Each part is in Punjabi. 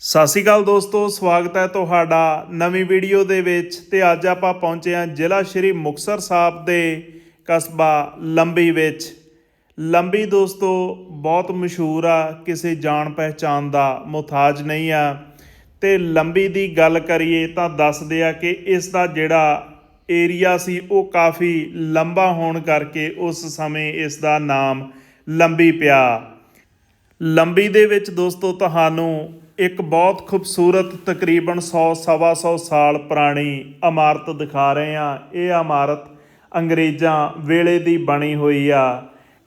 ਸਤਿ ਸ਼੍ਰੀ ਅਕਾਲ ਦੋਸਤੋ, ਸਵਾਗਤ ਹੈ ਤੁਹਾਡਾ ਨਵੀਂ ਵੀਡੀਓ ਦੇ ਵਿੱਚ ਤੇ ਅੱਜ ਆਪਾਂ ਪਹੁੰਚੇ ਹਾਂ ਜ਼ਿਲ੍ਹਾ ਸ਼੍ਰੀ ਮੁਕਤਸਰ ਸਾਹਿਬ ਦੇ ਕਸਬਾ ਲੰਬੀ ਵਿੱਚ। ਲੰਬੀ ਦੋਸਤੋ, ਬਹੁਤ ਮਸ਼ਹੂਰ ਆ, ਕਿਸੇ ਜਾਣ ਪਹਿਚਾਨ ਦਾ ਮੁਹਤਾਜ ਨਹੀਂ ਆ। ਤੇ ਲੰਬੀ ਦੀ ਗੱਲ ਕਰੀਏ ਤਾਂ ਦੱਸਦੇ ਆ ਕਿ ਇਸ ਦਾ ਜਿਹੜਾ ਏਰੀਆ ਸੀ, ਉਹ ਕਾਫੀ ਲੰਬਾ ਹੋਣ ਕਰਕੇ ਉਸ ਸਮੇਂ ਇਸ ਦਾ ਨਾਮ ਲੰਬੀ ਪਿਆ। ਲੰਬੀ ਦੇ ਵਿੱਚ ਦੋਸਤੋ, ਤੁਹਾਨੂੰ ਇੱਕ ਬਹੁਤ ਖੂਬਸੂਰਤ ਤਕਰੀਬਨ 100 ਸਵਾ 100 ਸਾਲ ਪੁਰਾਣੀ ਇਮਾਰਤ ਦਿਖਾ ਰਹੇ ਹਾਂ। ਇਹ ਇਮਾਰਤ ਅੰਗਰੇਜ਼ਾਂ ਵੇਲੇ ਦੀ ਬਣੀ ਹੋਈ ਆ।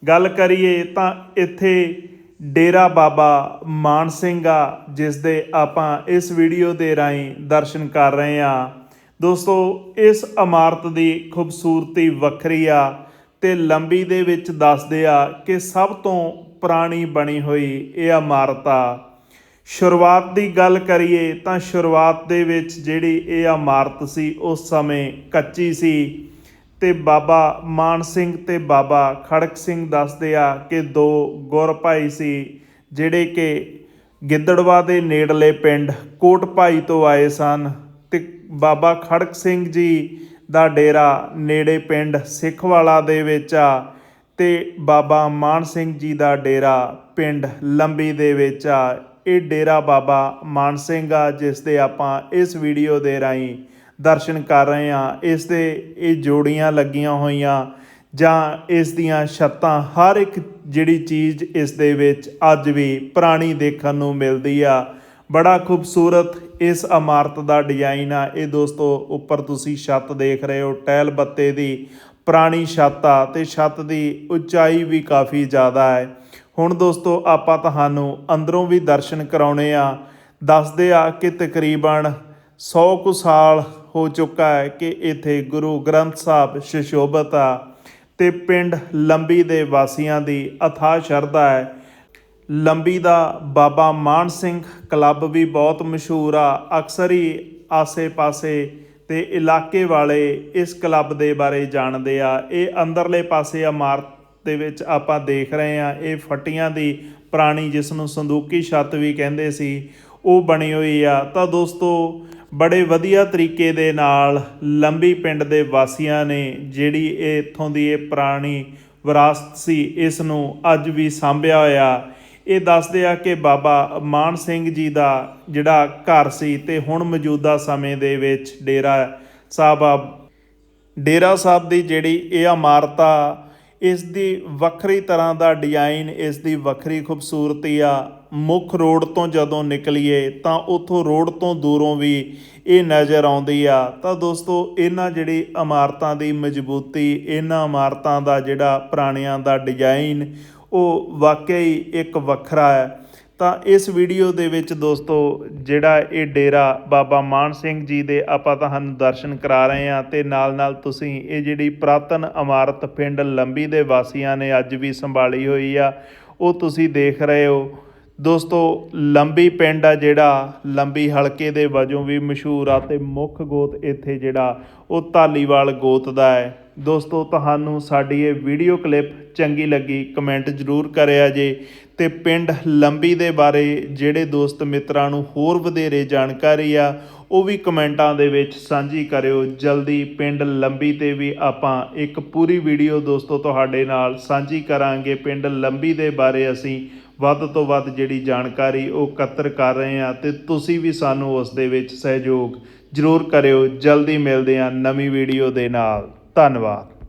ਗੱਲ ਕਰੀਏ ਤਾਂ ਇੱਥੇ ਡੇਰਾ ਬਾਬਾ ਮਾਨ ਸਿੰਘ ਆ, ਜਿਸ ਦੇ ਆਪਾਂ ਇਸ ਵੀਡੀਓ ਦੇ ਰਾਹੀਂ ਦਰਸ਼ਨ ਕਰ ਰਹੇ ਹਾਂ। ਦੋਸਤੋ, ਇਸ ਇਮਾਰਤ ਦੀ ਖੂਬਸੂਰਤੀ ਵੱਖਰੀ ਆ ਤੇ ਲੰਬੀ ਦੇ ਵਿੱਚ ਦੱਸਦੇ ਆ ਕਿ ਸਭ ਤੋਂ ਪੁਰਾਣੀ ਬਣੀ ਹੋਈ ਇਹ ਇਮਾਰਤ ਆ। ਸ਼ੁਰੂਆਤ ਦੀ ਗੱਲ ਕਰੀਏ ਤਾਂ ਸ਼ੁਰੂਆਤ ਦੇ ਵਿੱਚ ਜਿਹੜੀ ਇਹ ਇਮਾਰਤ ਸੀ, ਉਸ ਸਮੇਂ ਕੱਚੀ ਸੀ ਤੇ ਬਾਬਾ ਮਾਨ ਸਿੰਘ ਤੇ ਬਾਬਾ ਖੜਕ ਸਿੰਘ ਦੱਸਦੇ ਆ ਕਿ ਦੋ ਗੁਰ ਭਾਈ ਸੀ, ਜਿਹੜੇ ਕਿ ਗਿੱਦੜਵਾ ਦੇ ਨੇੜਲੇ ਪਿੰਡ ਕੋਟ ਭਾਈ ਤੋਂ ਆਏ ਸਨ ਤੇ ਬਾਬਾ ਖੜਕ ਸਿੰਘ ਜੀ ਦਾ ਡੇਰਾ ਨੇੜੇ ਪਿੰਡ ਸਿੱਖਵਾਲਾ ਦੇ ਵਿੱਚ ਆ ਤੇ ਬਾਬਾ ਮਾਨ ਸਿੰਘ ਜੀ ਦਾ ਡੇਰਾ ਪਿੰਡ ਲੰਬੀ ਦੇ ਵਿੱਚ ਆ। ਇਹ ਡੇਰਾ ਬਾਬਾ ਮਾਨ ਸਿੰਘ ਆ, ਜਿਸ ਦੇ ਆਪਾਂ ਇਸ ਵੀਡੀਓ ਦੇ ਰਾਹੀਂ ਦਰਸ਼ਨ ਕਰ ਰਹੇ ਹਾਂ। ਇਸ ਦੇ ਇਹ ਜੋੜੀਆਂ ਲੱਗੀਆਂ ਹੋਈਆਂ ਜਾਂ ਇਸ ਦੀਆਂ ਛੱਤਾਂ, ਹਰ ਇੱਕ ਜਿਹੜੀ ਚੀਜ਼ ਇਸ ਦੇ ਵਿੱਚ ਅੱਜ ਵੀ ਪੁਰਾਣੀ ਦੇਖਣ ਨੂੰ ਮਿਲਦੀ ਆ। ਬੜਾ ਖੂਬਸੂਰਤ ਇਸ ਇਮਾਰਤ ਦਾ ਡਿਜ਼ਾਈਨ ਆ। ਇਹ ਦੋਸਤੋ, ਉੱਪਰ ਤੁਸੀਂ ਛੱਤ ਦੇਖ ਰਹੇ ਹੋ ਟੈਲ ਬੱਤੇ ਦੀ ਪੁਰਾਣੀ ਛੱਤ ਆ ਤੇ ਛੱਤ ਦੀ ਉਚਾਈ ਵੀ ਕਾਫੀ ਜ਼ਿਆਦਾ ਹੈ। ਹੁਣ ਦੋਸਤੋ, ਆਪਾਂ ਤੁਹਾਨੂੰ ਅੰਦਰੋਂ ਵੀ ਦਰਸ਼ਨ ਕਰਾਉਣੇ ਆ। ਦੱਸਦੇ ਆ ਕਿ ਤਕਰੀਬਨ 100 ਕੁ ਸਾਲ ਹੋ ਚੁੱਕਾ ਹੈ ਕਿ ਇੱਥੇ ਗੁਰੂ ਗ੍ਰੰਥ ਸਾਹਿਬ ਸ਼ਿਸ਼ੋਭਤ ਆ ਤੇ ਪਿੰਡ ਲੰਬੀ ਦੇ ਵਾਸੀਆਂ ਦੀ ਅਥਾਹ ਸ਼ਰਧਾ ਹੈ। ਲੰਬੀ ਦਾ ਬਾਬਾ ਮਾਨ ਸਿੰਘ ਕਲੱਬ ਵੀ ਬਹੁਤ ਮਸ਼ਹੂਰ ਆ। ਅਕਸਰ ਹੀ ਆਸੇ-ਪਾਸੇ ਤੇ ਇਲਾਕੇ ਵਾਲੇ ਇਸ ਕਲੱਬ ਦੇ ਬਾਰੇ ਜਾਣਦੇ ਆ। ਇਹ ਅੰਦਰਲੇ ਪਾਸੇ ਇਮਾਰਤ ਦੇ ਵਿੱਚ ਆਪਾਂ ਦੇਖ ਰਹੇ ਹਾਂ, ਇਹ ਫੱਟੀਆਂ ਦੀ ਪੁਰਾਣੀ ਜਿਸ ਨੂੰ ਸੰਦੂਕੀ ਛੱਤ ਵੀ ਕਹਿੰਦੇ ਸੀ, ਉਹ ਬਣੀ ਹੋਈ ਆ। ਤਾਂ ਦੋਸਤੋ, ਬੜੇ ਵਧੀਆ ਤਰੀਕੇ ਦੇ ਨਾਲ ਲੰਬੀ ਪਿੰਡ ਦੇ ਵਾਸੀਆਂ ਨੇ ਜਿਹੜੀ ਇਹ ਇੱਥੋਂ ਦੀ ਇਹ ਪੁਰਾਣੀ ਵਿਰਾਸਤ ਸੀ ਇਸ ਨੂੰ ਅੱਜ ਵੀ ਸਾਂਭਿਆ ਹੋਇਆ। ਇਹ ਦੱਸਦੇ ਆ ਕਿ ਬਾਬਾ ਮਾਨ ਸਿੰਘ ਜੀ ਦਾ ਜਿਹੜਾ ਘਰ ਸੀ ਤੇ ਹੁਣ ਮੌਜੂਦਾ ਸਮੇਂ ਦੇ ਵਿੱਚ ਡੇਰਾ ਸਾਹਿਬ ਆ। ਡੇਰਾ ਸਾਹਿਬ ਦੀ ਜਿਹੜੀ ਇਹ ਇਮਾਰਤ ਇਸ ਦੀ ਵੱਖਰੀ ਤਰ੍ਹਾਂ ਦਾ ਡਿਜ਼ਾਈਨ ਇਸ ਦੀ ਵੱਖਰੀ ਖੂਬਸੂਰਤੀ ਆ, ਮੁੱਖ ਰੋਡ ਤੋਂ ਜਦੋਂ ਨਿਕਲੀਏ ਤਾਂ ਉਥੋਂ ਰੋਡ ਤੋਂ ਦੂਰੋਂ ਵੀ ਇਹ ਨਜ਼ਰ ਆਉਂਦੀ ਆ। ਤਾਂ ਦੋਸਤੋ, ਇਹਨਾਂ ਜਿਹੜੀ ਇਮਾਰਤਾਂ ਦੀ ਮਜ਼ਬੂਤੀ, ਇਹਨਾਂ ਇਮਾਰਤਾਂ ਦਾ ਜਿਹੜਾ ਪੁਰਾਣਿਆਂ ਦਾ ਡਿਜ਼ਾਈਨ ਉਹ ਵਾਕਈ ਇੱਕ ਵੱਖਰਾ ਹੈ। ਤਾਂ ਇਸ ਵੀਡੀਓ ਦੇ ਵਿੱਚ ਦੋਸਤੋ ਜਿਹੜਾ ਇਹ ਡੇਰਾ ਬਾਬਾ ਮਾਨ ਸਿੰਘ ਜੀ ਦੇ ਆਪਾਂ ਤੁਹਾਨੂੰ ਦਰਸ਼ਨ ਕਰਾ ਰਹੇ ਹਾਂ ਤੇ ਨਾਲ ਨਾਲ ਤੁਸੀਂ ਇਹ ਜਿਹੜੀ ਪ੍ਰਾਤਨ ਇਮਾਰਤ ਪਿੰਡ ਲੰਬੀ ਦੇ ਵਾਸੀਆਂ ਨੇ ਅੱਜ ਵੀ ਸੰਭਾਲੀ ਹੋਈ ਆ, ਉਹ ਤੁਸੀਂ ਦੇਖ ਰਹੇ ਹੋ। ਦੋਸਤੋ ਲੰਬੀ ਪਿੰਡ ਆ ਜਿਹੜਾ, ਲੰਬੀ ਹਲਕੇ ਦੇ ਵਜੋਂ ਵੀ ਮਸ਼ਹੂਰ ਆ ਤੇ ਮੁੱਖ ਗੋਤ ਇੱਥੇ ਜਿਹੜਾ, ਉਹ ਧਾਲੀਵਾਲ ਗੋਤ ਦਾ ਹੈ। ਦੋਸਤੋ ਤੁਹਾਨੂੰ ਸਾਡੀ ਇਹ ਵੀਡੀਓ ਕਲਿੱਪ ਚੰਗੀ ਲੱਗੀ, ਕਮੈਂਟ ਜ਼ਰੂਰ ਕਰਿਆ ਜੇ ਤੇ ਪਿੰਡ ਲੰਬੀ ਦੇ ਬਾਰੇ ਜਿਹੜੇ ਦੋਸਤ ਮਿੱਤਰਾਂ ਨੂੰ ਹੋਰ ਵਧੇਰੇ ਜਾਣਕਾਰੀ ਆ, ਉਹ ਵੀ ਕਮੈਂਟਾਂ ਦੇ ਵਿੱਚ ਸਾਂਝੀ ਕਰਿਓ। ਜਲਦੀ ਪਿੰਡ ਲੰਬੀ ਤੇ ਵੀ ਆਪਾਂ ਇੱਕ ਪੂਰੀ ਵੀਡੀਓ ਦੋਸਤੋ ਤੁਹਾਡੇ ਨਾਲ ਸਾਂਝੀ ਕਰਾਂਗੇ। ਪਿੰਡ ਲੰਬੀ ਦੇ ਬਾਰੇ ਅਸੀਂ ਵੱਧ ਤੋਂ ਵੱਧ ਜਿਹੜੀ ਜਾਣਕਾਰੀ ਉਹ ਇਕੱਤਰ ਕਰ ਰਹੇ ਹਾਂ ਤੇ ਤੁਸੀਂ ਵੀ ਸਾਨੂੰ ਉਸ ਦੇ ਵਿੱਚ ਸਹਿਯੋਗ ਜ਼ਰੂਰ ਕਰਿਓ। ਜਲਦੀ ਮਿਲਦੇ ਹਾਂ ਨਵੀਂ ਵੀਡੀਓ ਦੇ ਨਾਲ। ਧੰਨਵਾਦ।